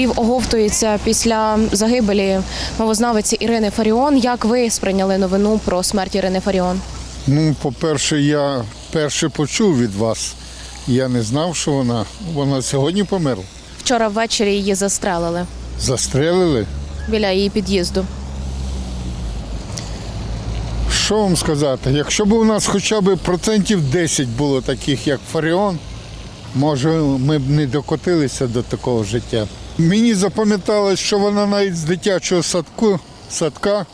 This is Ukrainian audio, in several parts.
Львів оговтується після загибелі мовознавиці Ірини Фаріон. Як ви сприйняли новину про смерть Ірини Фаріон? Ну, по-перше, я перше почув від вас. Я не знав, що вона. Вона сьогодні померла. Вчора ввечері її застрелили Застрелили. біля її під'їзду. Що вам сказати? Якщо б у нас хоча б процентів 10 було таких, як Фаріон, може ми б не докотилися до такого життя. Мені запам'яталось, що вона навіть з дитячого садку, садка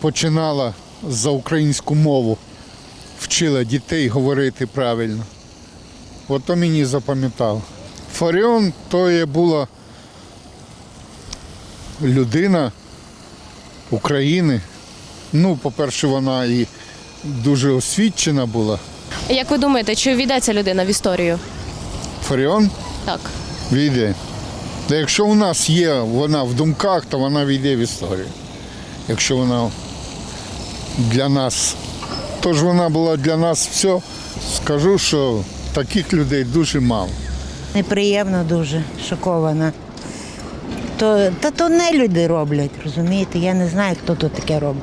починала за українську мову, вчила дітей говорити правильно. Ото мені запам'ятало. Фаріон то є була людина України. Ну, по-перше, вона і дуже освічена була. Як ви думаєте, чи війдеться людина в історію? Фаріон Так. війде. Та якщо у нас є вона в думках, то вона війде в історію. Якщо вона для нас. Тож вона була для нас все. Скажу, що таких людей дуже мало. Неприємно дуже, шокована. То, та то не люди роблять, розумієте? Я не знаю, хто то таке робить.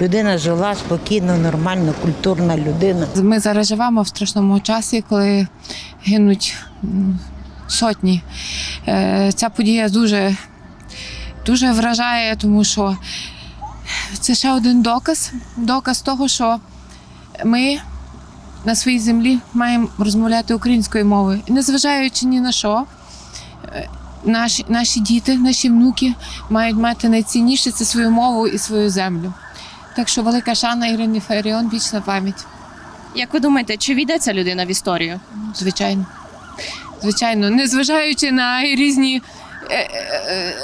Людина жила спокійно, нормально, культурна людина. Ми зараз живемо в страшному часі, коли гинуть сотні. Е, Ця подія дуже, дуже вражає, тому що це ще один доказ, доказ того, що ми на своїй землі маємо розмовляти українською мовою. І незважаючи ні на що, е, наші, наші діти, наші внуки мають мати найцінніше це свою мову і свою землю. Так що велика шана Ірині Фаріон, вічна пам'ять. Як ви думаєте, чи війдеться людина в історію? Звичайно. Звичайно, незважаючи на різні е, е,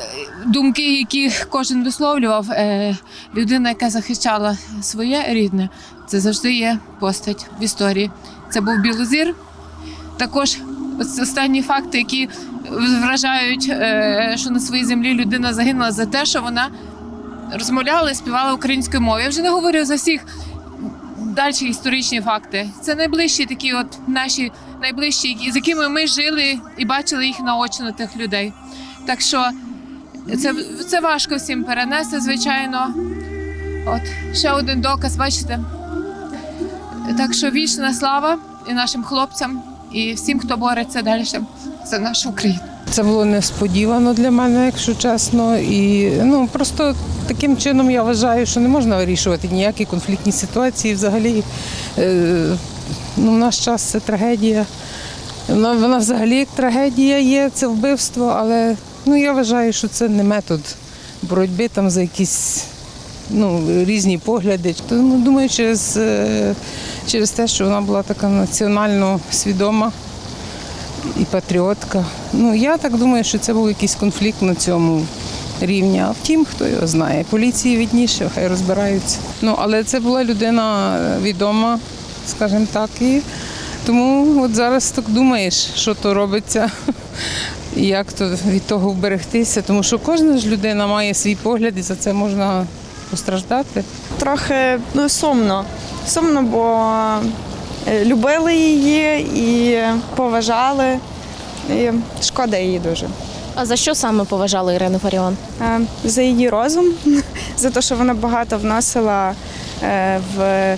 думки, які кожен висловлював, е, людина, яка захищала своє рідне, це завжди є постать в історії. Це був Білозір. Також останні факти, які вражають, е, що на своїй землі людина загинула за те, що вона розмовляла і співала українською мовою. Я вже не говорю за всіх далі історичні факти. Це найближчі такі, от наші найближчі, з якими ми жили і бачили їх наочно тих людей. Так що це, це важко всім перенести, звичайно. От ще один доказ, бачите. Так що вічна слава і нашим хлопцям, і всім, хто бореться далі за нашу Україну. Це було несподівано для мене, якщо чесно. І ну просто таким чином я вважаю, що не можна вирішувати ніякі конфліктні ситуації. Взагалі, е, ну, в наш час це трагедія. Вона, вона взагалі трагедія є, це вбивство, але ну, я вважаю, що це не метод боротьби там за якісь ну, різні погляди. Тому думаю, через, е, через те, що вона була така національно свідома і патріотка. Ну я так думаю, що це був якийсь конфлікт на цьому рівні. А втім, хто його знає. Поліції відніше, хай розбираються. Ну але це була людина е, відома, скажімо так, і тому от зараз так думаєш, що то робиться. Як то від того вберегтися, тому що кожна ж людина має свій погляд і за це можна постраждати. трохи ну, сумно. Сумно, бо е, любили її і поважали. І шкода її дуже. А за що саме поважали Ірину Фаріон? Е, За її розум, за те, що вона багато вносила е, в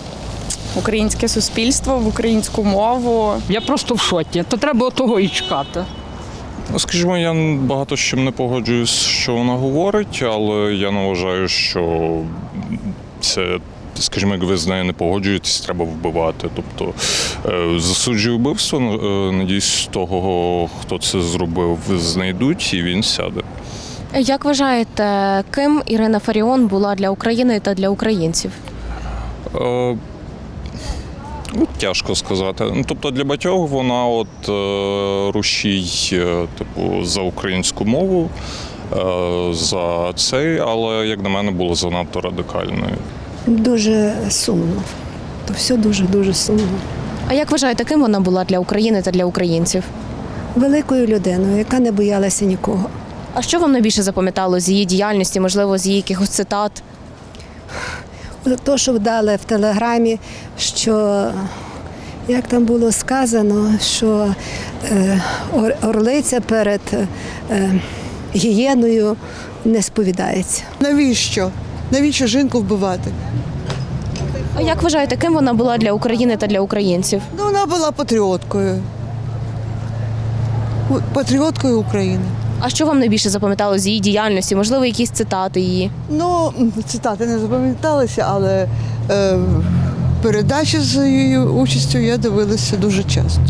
українське суспільство, в українську мову. Я просто в шоті. То треба того і чекати. Ну, Скажімо, я багато з чим не погоджуюсь, що вона говорить, але я не вважаю, що це, скажімо, як ви з нею не погоджуєтесь, треба вбивати. Тобто е, засуджую вбивство, е, надіюсь, того, хто це зробив, знайдуть і він сяде. Як вважаєте, ким Ірина Фаріон була для України та для українців? Е, Ну, тяжко сказати. Ну, тобто для багатьох вона от е, рушій, е, типу, за українську мову, е, за цей, але як на мене було занадто радикальною. Дуже сумно. То все дуже-дуже сумно. А як вважаєте, ким вона була для України та для українців? Великою людиною, яка не боялася нікого. А що вам найбільше запам'ятало з її діяльності, можливо, з її якихось цитат? То, що вдали в телеграмі, що як там було сказано, що е, ор- орлиця перед е, гієною не сповідається. Навіщо? Навіщо жінку вбивати? А як вважаєте, ким вона була для України та для українців? Ну, вона була патріоткою. Патріоткою України. А що вам найбільше запам'яталося з її діяльності? Можливо, якісь цитати її? Ну, цитати не запам'яталися, але е, передачі з її участю я дивилася дуже часто.